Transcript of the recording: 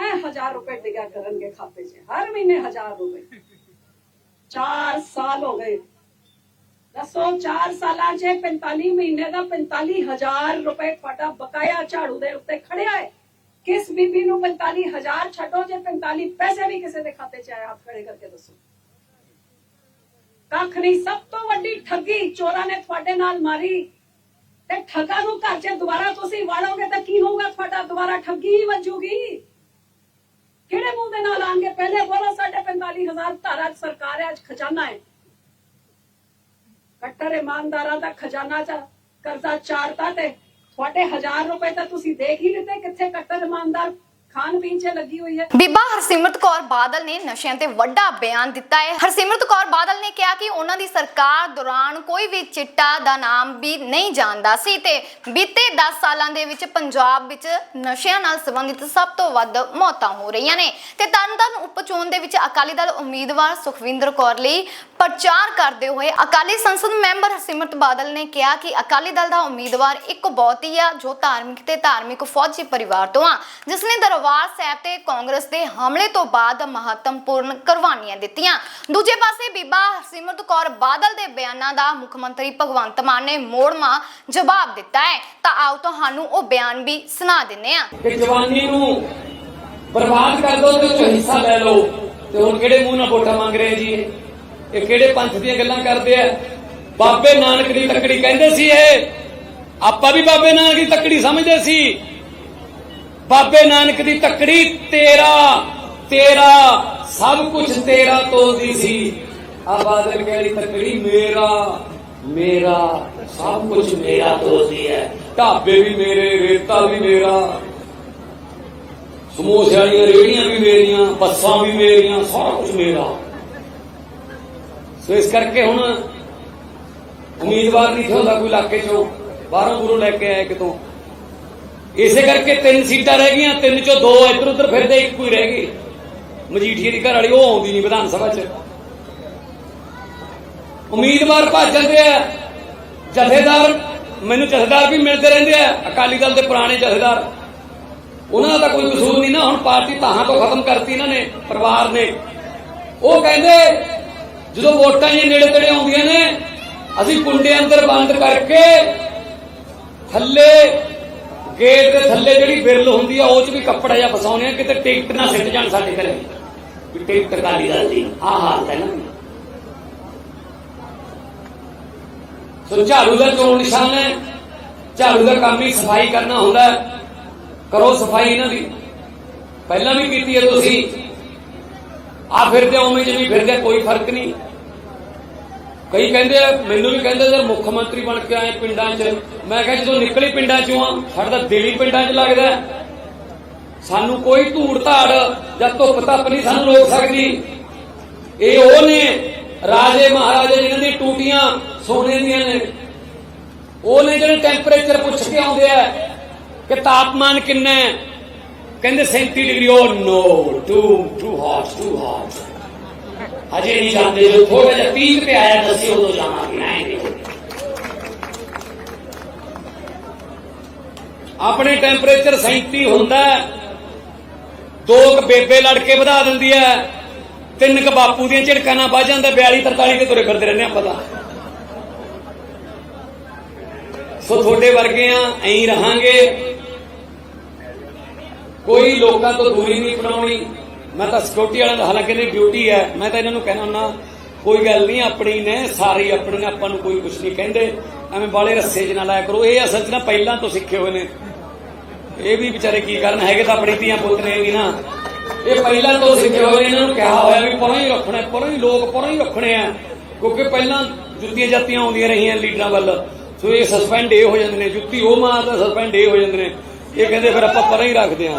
ਐ 1000 ਰੁਪਏ ਡਿਗਾ ਕਰਨਗੇ ਖਾਤੇ 'ਚ। ਹਰ ਮਹੀਨੇ 1000 ਰੁਪਏ। 4 ਸਾਲ ਹੋ ਗਏ। ਦੱਸੋ 4 ਸਾਲਾਂ 'ਚ 45 ਮਹੀਨੇ ਦਾ 45000 ਰੁਪਏ ਤੁਹਾਡਾ ਬਕਾਇਆ ਝਾੜੂ ਦੇ ਉੱਤੇ ਖੜਿਆ ਹੈ। ਕਿਸ ਬੀਬੀ ਨੂੰ 45000 ਛੱਡੋ, ਜੇ 45 ਪੈਸੇ ਵੀ ਕਿਸੇ ਦੇ ਖਾਤੇ 'ਚ ਆਏ ਹੱਥ ਖੜੇ ਕਰਕੇ ਦੱਸੋ। ਕੱਖ ਨਹੀਂ, ਸਭ ਤੋਂ ਵੱਡੀ ਠੱਗੀ ਚੋਰਾਂ ਨੇ ਤੁਹਾਡੇ ਨਾਲ ਮਾਰੀ। ਤੇ ਠੱਗਾ ਨੂੰ ਘਰ 'ਚ ਦੁਬਾਰਾ ਤੁਸੀਂ ਵਾੜੋਗੇ ਤਾਂ ਕੀ ਹੋਊਗਾ? ਤੁਹਾਡਾ ਦੁਬਾਰਾ ਠੱਗੀ ਹੀ ਵੱਜੂਗੀ। ਕਿਹੜੇ ਮੂੰਹ ਦੇ ਨਾਲ ਆਣਗੇ? ਪਹਿਲੇ ਬੋਲੋ, ਸਾਡੇ 45000 ਧਾਰਾ 'ਚ ਸਰਕਾਰ ਹੈ, ਅੱਜ ਖਜ਼ਾਨਾ ਹੈ। ਕੱਟਰ ਇਮਾਨਦਾਰਾਂ ਦਾ ਖਜ਼ਾਨਾ ਚ, ਕਰਜ਼ਾ ਚਾੜਤਾ ਤੇ ਤੁਹਾਡੇ 1000 ਰੁਪਏ ਤਾਂ ਤੁਸੀਂ ਦੇਖ ਹੀ ਲਿੱਤੇ ਕਿੱਥੇ ਕੱਟਰ ਇਮਾਨਦਾਰ ਖਾਣ ਪੀਣ 'ਚ ਲੱਗੀ ਹੋਈ ਹੈ। ਬੀਬਾ ਹਰਸਿਮਰਤ ਕੌਰ ਬਾਦਲ ਨੇ ਨਸ਼ਿਆਂ ਤੇ ਵੱਡਾ ਬਿਆਨ ਦਿੱਤਾ ਹੈ। ਹਰਸਿਮਰਤ ਕੌਰ ਬਾਦਲ ਨੇ ਕਿਹਾ ਕਿ ਉਹਨਾਂ ਦੀ ਸਰਕਾਰ ਦੌਰਾਨ ਕੋਈ ਵੀ ਚਿੱਟਾ ਦਾ ਨਾਮ ਵੀ ਨਹੀਂ ਜਾਣਦਾ ਸੀ ਤੇ ਬੀਤੇ 10 ਸਾਲਾਂ ਦੇ ਵਿੱਚ ਪੰਜਾਬ ਵਿੱਚ ਨਸ਼ਿਆਂ ਨਾਲ ਸੰਬੰਧਿਤ ਸਭ ਤੋਂ ਵੱਧ ਮੌਤਾਂ ਹੋ ਰਹੀਆਂ ਨੇ। ਤੇ ਤਰਨਤਾਰਨ ਉਪਚੋਣ ਦੇ ਵਿੱਚ ਅਕਾਲੀ ਦਲ ਉਮੀਦਵਾਰ ਸੁਖਵਿੰਦਰ ਕੌਰ ਲਈ ਪ੍ਰਚਾਰ ਕਰਦੇ ਹੋਏ ਅਕਾਲੀ ਸੰਸਦ ਮੈਂਬਰ ਹਰਸਿਮਰਤ ਬਾਦਲ ਨੇ ਕਿਹਾ ਕਿ ਅਕਾਲੀ ਦਲ ਦਾ ਉਮੀਦਵਾਰ ਇੱਕ ਬਹੁਤ ਹੀ ਆ, ਜੋ ਧਾਰਮਿਕ ਤੇ ਧਾਰਮਿਕ ਫੌਜੀ ਪਰਿਵਾਰ ਤੋਂ ਆ ਜਿਸ ਨੇ ਦਰਬਾਰ ਸਾਹਿਬ ਤੇ ਕਾਂਗਰਸ ਦੇ ਹਮਲੇ ਤੋਂ ਬਾਅਦ ਮਹੱਤਵਪੂਰਨ ਕੁਰਬਾਨੀਆਂ ਦਿੱਤੀਆਂ। ਦੂਜੇ ਪਾਸੇ ਬੀਬਾ ਹਰਸਿਮਰਤ ਕੌਰ ਬਾਦਲ ਦੇ ਬਿਆਨਾਂ ਦਾ ਮੁੱਖ ਮੰਤਰੀ ਭਗਵੰਤ ਮਾਨ ਨੇ ਮੋੜਮਾ ਜਵਾਬ ਦਿੱਤਾ ਹੈ। ਤਾਂ ਆਓ ਤੁਹਾਨੂੰ ਉਹ ਬਿਆਨ ਵੀ ਸੁਣਾ ਦਿੰਨੇ ਆ ਕਿ ਜਵਾਨੀ ਨੂੰ ਬਰਬਾਦ ਕਰ ਦੋ ਤੇ ਉਹ ਹਿੱਸਾ ਲੈ ਲਓ। ਤੇ ਹੁਣ ਕਿਹੜੇ ਮੂੰਹ ਨਾਲ ਵੋਟਾਂ ਮੰਗ ਰਹੇ ਜੀ? ਇਹ? ਕਿਹੜੇ ਪੰਥ ਦੀਆਂ ਗੱਲਾਂ ਕਰਦੇ ਆ? ਬਾਬੇ ਨਾਨਕ ਦੀ ਤਕੜੀ ਕਹਿੰਦੇ ਸੀ ਇਹ। ਆਪਾਂ ਵੀ ਬਾਬੇ ਨਾਨਕ ਦੀ ਤਕੜੀ ਸਮਝਦੇ ਸੀ। ਬਾਬੇ ਨਾਨਕ ਦੀ ਤਕੜੀ ਤੇਰਾ ਤੇਰਾ, ਸਭ ਕੁਝ ਤੇਰਾ ਤੋਲਦੀ ਸੀ। ਆ ਬਾਦਲ ਕਹਿੰਦੀ ਤੱਕੜੀ ਮੇਰਾ ਮੇਰਾ, ਸਭ ਕੁਝ ਮੇਰਾ ਤੋਲਦੀ ਹੈ। ਢਾਬੇ ਵੀ ਮੇਰੇ, ਰੇਤਾ ਵੀ ਮੇਰਾ, ਸਮੋਸੇ ਵਾਲੀਆਂ ਰੇੜੀਆਂ ਵੀ ਮੇਰੀਆਂ, ਬੱਸਾਂ ਵੀ ਮੇਰੀਆਂ, ਸਾਰਾ ਕੁਝ ਮੇਰਾ। ਸੋ ਇਸ ਕਰਕੇ ਹੁਣ ਉਮੀਦਵਾਰ ਨਹੀਂ ਥੇ ਹੁੰਦਾ ਕੋਈ ਇਲਾਕੇ ਚੋਂ। ਬਾਹਰੋਂ ਗੁਰੂ ਲੈ ਕੇ ਆਏ ਕਿਤੋਂ। ਇਸੇ ਕਰਕੇ ਤਿੰਨ ਸੀਟਾਂ ਰਹਿ ਗਈਆਂ, ਤਿੰਨ ਚੋਂ ਦੋ ਇੱਧਰ ਉੱਧਰ ਫਿਰਦੇ, ਇੱਕ ਕੋਈ ਰਹਿ ਗਈ। ਮਜੀਠੀਏ ਦੀ ਘਰ ਵਾਲੀ ਉਹ ਆਉਂਦੀ ਨਹੀਂ ਵਿਧਾਨ ਸਭਾ 'ਚ। ਉਮੀਦਵਾਰ ਭੱਜ ਜਾਂਦੇ ਆ। ਜਥੇਦਾਰ, ਮੈਨੂੰ ਜਥੇਦਾਰ ਵੀ ਮਿਲਦੇ ਰਹਿੰਦੇ ਆ। ਅਕਾਲੀ ਦਲ ਦੇ ਪੁਰਾਣੇ ਜਥੇਦਾਰ। ਉਹਨਾਂ ਦਾ ਤਾਂ ਕੋਈ ਕਸੂਰ ਨਹੀਂ ਨਾ, ਹੁਣ ਪਾਰਟੀ ਤਾਹਾਂ ਤੋਂ ਖਤਮ ਕਰਤੀ ਇਹਨਾਂ ਨੇ, ਪਰਿਵਾਰ ਨੇ। ਉਹ ਕਹਿੰਦੇ, ਜਦੋਂ ਵੋਟਾਂ ਜੇ ਨੇੜੇ ਤੇੜੇ ਆਉਂਦੀਆਂ ਨੇ, ਅਸੀਂ ਕੁੰਡੇ ਅੰਦਰ ਬੰਦ ਕਰਕੇ ਥੱਲੇ ਗੇਟ ਦੇ ਥੱਲੇ ਜਿਹੜੀ ਬਿਰਲ ਹੁੰਦੀ ਆ, ਉਹ 'ਚ ਵੀ ਕੱਪੜਾ ਜਿਹਾ ਫਸਾਉਣੇ ਆ, ਕਿਤੇ ਟਿਕਟ ਨਾ ਸਿੱਟ ਜਾਣ ਸਾਡੇ ਘਰੇ। ਵੀ ਟਿਕਟ ਕਾਲੀ ਦਲ ਦੀ। ਆਹ ਹਾਲਤ ਹੈ ਨਾ। ਸੋ ਝਾੜੂ ਦਾ ਚੋਣ ਨਿਸ਼ਾਨ ਹੈ। ਝਾੜੂ ਦਾ ਕੰਮ ਹੀ ਸਫ਼ਾਈ ਕਰਨਾ ਹੁੰਦਾ ਕਰੋ ਸਫ਼ਾਈ ਇਹਨਾਂ ਦੀ। ਪਹਿਲਾਂ ਵੀ ਕੀਤੀ ਹੈ ਤੁਸੀਂ। ਆ ਫਿਰਦੇ ਉਵੇਂ ਜਿਵੇਂ ਫਿਰਦੇ ਕੋਈ ਫ਼ਰਕ ਨਹੀਂ। ਕਈ ਕਹਿੰਦੇ ਆ, ਮੈਨੂੰ ਵੀ ਕਹਿੰਦੇ ਜਦ ਮੁੱਖ ਮੰਤਰੀ ਬਣ ਕੇ ਆਏ ਪਿੰਡਾਂ 'ਚ। ਮੈਂ ਕਿਹਾ ਜਦੋਂ ਨਿਕਲੀ ਪਿੰਡਾਂ 'ਚੋਂ ਆ ਸਾਡਾ ਤਾਂ ਦਿਲ ਹੀ ਪਿੰਡਾਂ 'ਚ ਲੱਗਦਾ ਸਾਨੂੰ ਕੋਈ ਧੂੜ ਧਾੜ ਜਾਂ ਧੁੱਪ ਧੱਪ ਨਹੀਂ ਸਾਨੂੰ ਰੋਕ ਸਕਦੀ। ਇਹ ਉਹ ਨੇ ਰਾਜੇ ਮਹਾਰਾਜੇ ਜਿਨ੍ਹਾਂ ਦੀ ਟੂਟੀਆਂ ਸੋਨੇ ਦੀਆਂ ਨੇ। ਉਹ ਨੇ ਜਿਹੜੇ ਟੈਂਪਰੇਚਰ ਪੁੱਛ ਕੇ ਆਉਂਦੇ ਆ ਕਿ ਤਾਪਮਾਨ ਕਿੰਨਾ ਹੈ। ਕਹਿੰਦੇ 37 ਡਿਗਰੀ ਉਹ no too too hot too hot ਅਜੇ ਨਹੀਂ ਜਾਂਦੇ ਜੋ ਥੋੜਾ ਜਿਹਾ 30 ਤੇ ਆਇਆ ਤਾਂ ਅਸੀਂ ਉਦੋਂ ਜਾਵਾਂਗੇ। ਆਏਂਗੇ ਆਪਣੇ ਟੈਂਪਰੇਚਰ 37 ਹੁੰਦਾ ਦੋ ਕ ਬੇਬੇ ਲੜ ਕੇ ਵਧਾ ਦਿੰਦੀ ਹੈ। ਤਿੰਨ ਕ ਬਾਪੂ ਦੀਆਂ ਝਿੜਕਾਂ ਨਾਲ ਵੱਜ ਜਾਂਦਾ 42 43 ਤੇ ਤੁਰੇ ਫਿਰਦੇ ਰਹਿੰਦੇ ਆ ਪਤਾ ਸੋ ਤੁਹਾਡੇ ਵਰਗੇ ਆ, ਐਂ ਰਹਾਂਗੇ। ਕੋਈ ਲੋਕਾਂ ਤੋਂ ਦੂਰੀ ਨਹੀਂ ਬਣਾਉਣੀ ਮੈਂ ਤਾਂ ਸਿਕਿਉਰਿਟੀ ਵਾਲਿਆਂ ਦਾ ਹਾਲਾਂਕਿ ਇਹਦੀ ਡਿਊਟੀ ਹੈ। ਮੈਂ ਤਾਂ ਇਹਨਾਂ ਨੂੰ ਕਹਿਣਾ ਹੁੰਦਾ, ਕੋਈ ਗੱਲ ਨਹੀਂ, ਆਪਣੀ ਨੇ, ਸਾਰੀ ਆਪਣੀ ਨੇ, ਆਪਾਂ ਨੂੰ ਕੋਈ ਕੁਝ ਨਹੀਂ ਕਹਿੰਦੇ। ਐਵੇਂ ਬਾਲੇ ਰੱਸੇ 'ਚ ਨਾ ਲਾਇਆ ਕਰੋ। ਇਹ ਅਸਲ 'ਚ ਨਾ ਪਹਿਲਾਂ ਤੋਂ ਸਿੱਖੇ ਹੋਏ ਨੇ। ਇਹ ਵੀ ਵਿਚਾਰੇ ਕੀ ਕਰਨ, ਹੈਗੇ ਤਾਂ ਆਪਣੀ ਧੀਆਂ ਪੁੱਤ ਨੇ ਵੀ ਨਾ। ਇਹ ਪਹਿਲਾਂ ਤੋਂ ਸਿੱਖੇ ਹੋਏ ਇਹਨਾਂ ਨੂੰ ਕਿਹਾ ਹੋਇਆ ਵੀ ਪਰਾਂ ਹੀ ਰੱਖਣਾ, ਪਰਾਂ ਹੀ ਲੋਕ ਪਰਾਂ ਹੀ ਰੱਖਣੇ ਆ। ਕਿਉਂਕਿ ਪਹਿਲਾਂ ਜੁੱਤੀਆਂ ਜਾਤੀਆਂ ਆਉਂਦੀਆਂ ਰਹੀਆਂ ਲੀਡਰਾਂ ਵੱਲ। ਸੋ ਇਹ ਸਸਪੈਂਡ ਇਹ ਹੋ ਜਾਂਦੇ ਨੇ। ਜੁੱਤੀ ਉਹ ਮਾਰਦਾ ਸਸਪੈਂਡ ਇਹ ਹੋ ਜਾਂਦੇ ਨੇ। ਇਹ ਕਹਿੰਦੇ ਫਿਰ ਆਪਾਂ ਪਰਾਂ ਹੀ ਰੱਖਦੇ ਆ